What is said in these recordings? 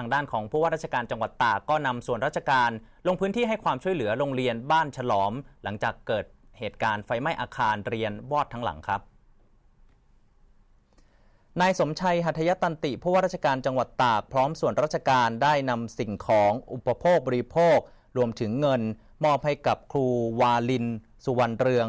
ทางด้านของผู้ว่าราชการจังหวัดตากก็นำส่วนราชการ ลงพื้นที่ให้ความช่วยเหลือโรงเรียนบ้านฉลอม หลังจากเกิดเหตุการณ์ไฟไหม้อาคารเรียนวอดทั้งหลังครับนายสมชัยหัตยตันติผู้ว่าราชการจังหวัดตากพร้อมส่วนราชการได้นำสิ่งของอุปโภคบริโภค รวมถึงเงิน มอบให้กับครูวาลิน สุวรรณเรือง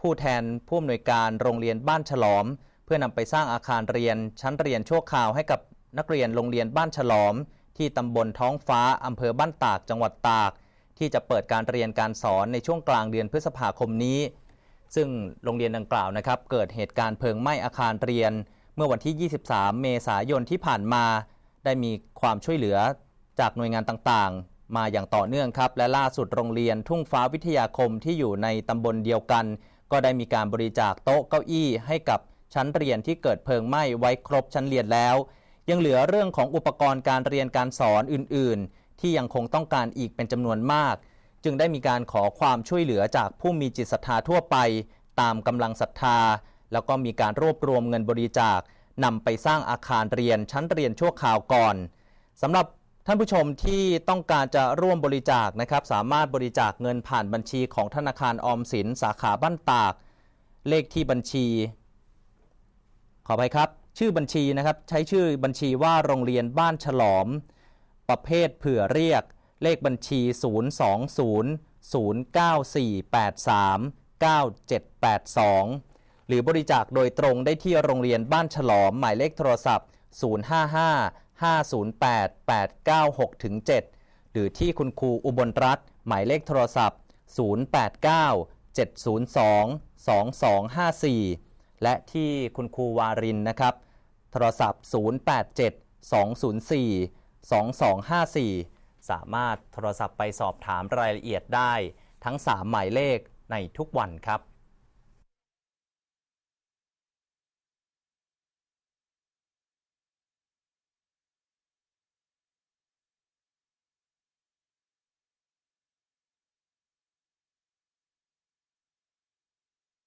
ผู้แทนผู้อำนวยการโรงเรียนบ้านฉลอม เพื่อนำไปสร้างอาคารเรียน ชั้นเรียนชั่วคราวให้กับ นักเรียนโรงเรียนบ้านฉลอม ที่ตำบลท้องฟ้าอำเภอบ้านตากจังหวัดตาก ที่จะเปิดการเรียนการสอนในช่วงกลางเดือนพฤษภาคมนี้ ซึ่งโรงเรียนดังกล่าวนะครับเกิดเหตุการณ์เพลิงไหม้อาคารเรียน เมื่อวันที่ 23 เมษายนที่ผ่านมา ได้มีความช่วยเหลือจากหน่วยงานต่างๆ มาอย่างต่อเนื่องครับ และล่าสุดโรงเรียนทุ่งฟ้าวิทยาคมที่อยู่ในตำบลเดียวกัน ก็ได้มีการบริจาคโต๊ะเก้าอี้ให้กับชั้นเรียนที่เกิดเพลิงไหม้ไว้ครบชั้นเรียนแล้ว ยังเหลือเรื่องของอุปกรณ์การเรียนการสอนอื่น ๆ ที่ยังคงต้องการอีกเป็นจำนวนมาก จึงได้มีการขอความช่วยเหลือจากผู้มีจิตศรัทธาทั่วไป ตามกำลังศรัทธา แล้วก็มีการรวบรวมเงินบริจาคนำไปสร้างอาคารเรียนชั้นเรียนชั่วคราวก่อนสำหรับท่านผู้ชมที่ต้องการจะร่วมบริจาคนะครับ สามารถบริจาคเงินผ่านบัญชีของธนาคารออมสินสาขาบ้านตาก เลขที่บัญชี ขอไปครับ ชื่อบัญชีนะครับใช้ชื่อบัญชีว่าโรงเรียนบ้านฉลอม ประเภทเผื่อเรียก เลขบัญชี 020-09483-9782 หรือบริจาคโดยตรงได้ที่โรงเรียนบ้านฉลอม หมายเลขโทรศัพท์ 055-508-896-7 หรือที่คุณครูอุบลรัตน์หมายเลขโทรศัพท์ 089-702-2254 และที่คุณครูวารินนะครับ โทรศัพท์ 087-204-2254 สามารถโทรศัพท์ไปสอบถามรายละเอียดได้ทั้ง 3 หมายเลขในทุกวันครับ